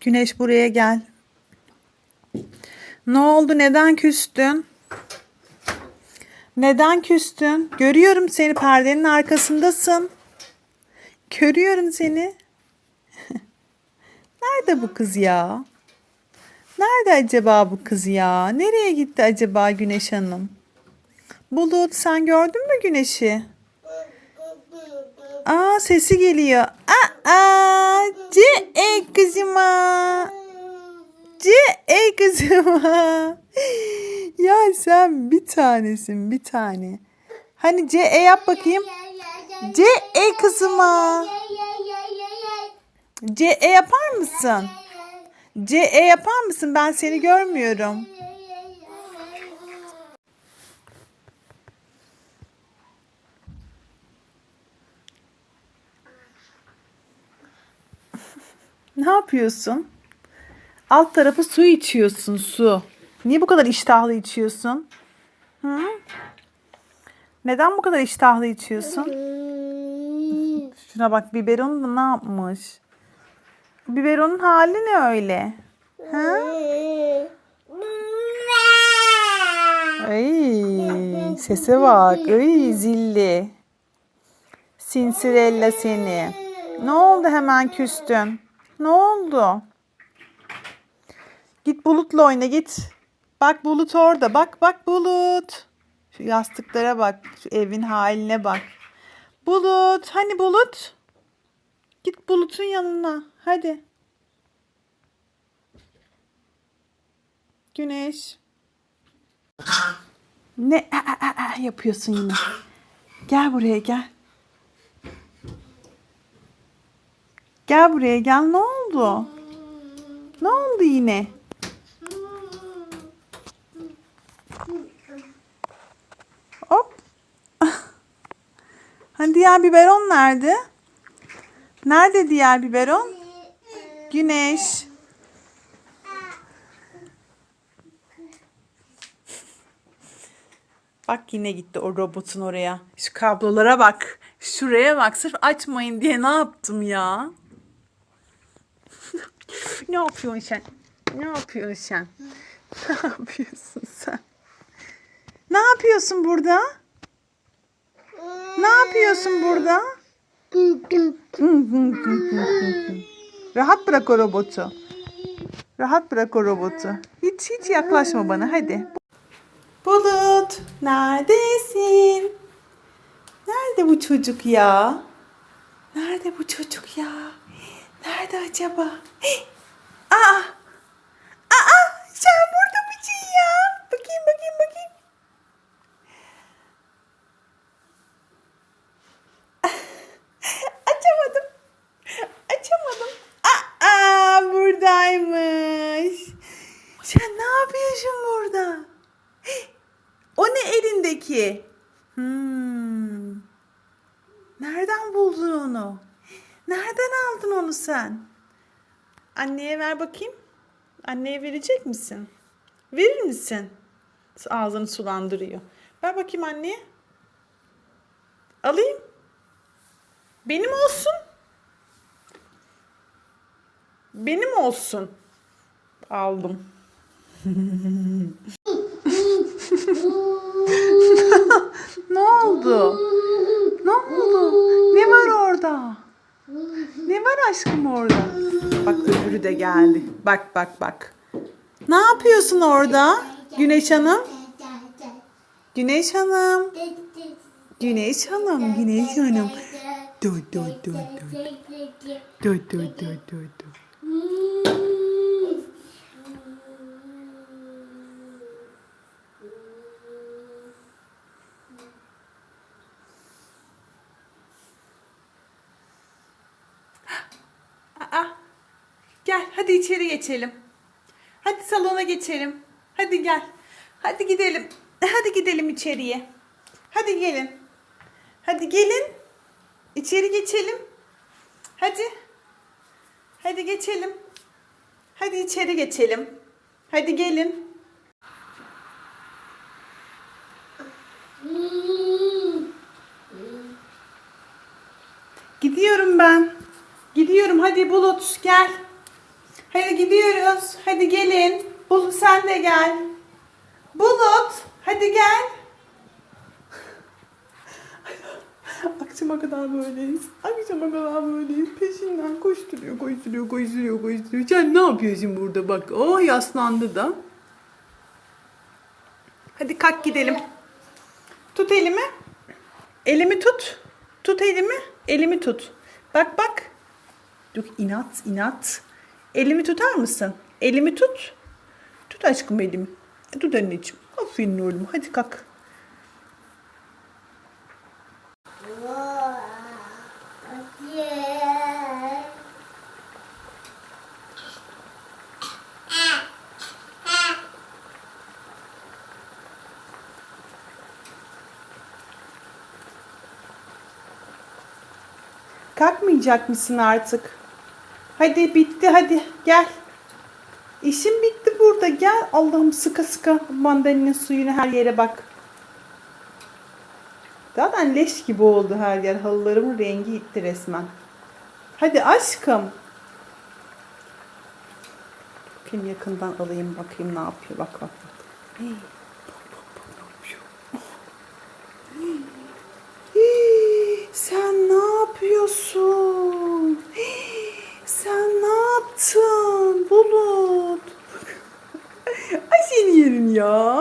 Güneş buraya gel. Ne oldu? Neden küstün? Neden küstün? Görüyorum seni perdenin arkasındasın. Görüyorum seni. Nerede bu kız ya? Nerede acaba bu kız ya? Nereye gitti acaba Güneş Hanım? Bulut sen gördün mü Güneş'i? Aa sesi geliyor. Aa, C ey kızıma. C ey kızıma. Ya sen bir tanesin bir tane. Hani C e yap bakayım. C ey kızıma. C e yapar mısın? C e yapar mısın? Ben seni görmüyorum. Ne yapıyorsun? Alt tarafı su içiyorsun su. Niye bu kadar iştahlı içiyorsun? Hı? Neden bu kadar iştahlı içiyorsun? Şuna bak biberon da ne yapmış? Biberonun hali ne öyle? Ha? Ay, sese bak. Ay zilli. Sinsirella seni. Ne oldu hemen küstün? Ne oldu? Git bulutla oyna git. Bak bulut orada. Bak bak bulut. Şu yastıklara bak. Şu evin haline bak. Bulut. Hani bulut? Git bulutun yanına. Hadi. Güneş. Ne a, a, a, yapıyorsun yine? Gel buraya gel. Gel buraya gel. Ne oldu? Ne oldu yine? Hop. Hani diğer biberon nerede? Nerede diğer biberon? Güneş. Bak yine gitti o robotun oraya. Şu kablolara bak. Şuraya bak. Sırf açmayın diye ne yaptım ya? Ne yapıyorsun sen? Ne yapıyorsun sen? Ne yapıyorsun sen? Ne yapıyorsun burada? Ne yapıyorsun burada? Rahat bırak o robotu. Rahat bırak o robotu. Hiç hiç yaklaşma bana hadi. Bulut, neredesin? Nerede bu çocuk ya? Nerede bu çocuk ya? Nerede acaba? Hii! Aa! Aa! Sen burada mısın ya? Bakayım bakayım bakayım. Açamadım. Açamadım. Aa! Buradaymış. Sen ne yapıyorsun burada? Hii! O ne elindeki? Hmm. Nereden buldun onu? Nereden aldın onu sen? Anneye ver bakayım. Anneye verecek misin? Verir misin? Ağzını sulandırıyor. Ver bakayım anneye. Alayım. Benim olsun. Benim olsun. Aldım. Ne oldu? Ne oldu? Ne var orada? Ne var aşkım orada? Bak öbürü de geldi. Bak bak bak. Ne yapıyorsun orada? Güneş Hanım? Güneş Hanım. Güneş Hanım. Güneş Hanım. Dur dur dur dur. Dur dur dur dur dur. Aa, gel hadi içeri geçelim. Hadi salona geçelim. Hadi gel. Hadi gidelim. Hadi gidelim içeriye. Hadi gelin. Hadi gelin. İçeri geçelim. Hadi. Hadi geçelim. Hadi içeri geçelim. Hadi gelin. Gidiyorum ben. Gidiyorum hadi Bulut gel. Hadi gidiyoruz. Hadi gelin. Bulut sen de gel. Bulut hadi gel. Akşama kadar böyleyiz. Akşama kadar böyleyiz. Peşinden koşturuyor, koşturuyor, koşturuyor, koşturuyor. Sen ne yapıyorsun burada bak. Oh yaslandı da. Hadi kalk gidelim. Tut elimi. Elimi tut. Tut elimi. Elimi tut. Bak bak. Dur inat inat. Elimi tutar mısın? Elimi tut. Tut aşkım elimi. Tut anneciğim. Aferin oğlum. Hadi kalk. Kalkmayacak mısın artık? Hadi bitti hadi gel. İşim bitti burada gel. Allah'ım sıka sıka mandalinin suyunu her yere bak. Zaten leş gibi oldu her yer. Halılarımın rengi gitti resmen. Hadi aşkım. Bakayım yakından alayım bakayım ne yapıyor. Bak bak bak. Sen ne yapıyorsun? Hii, Sen ne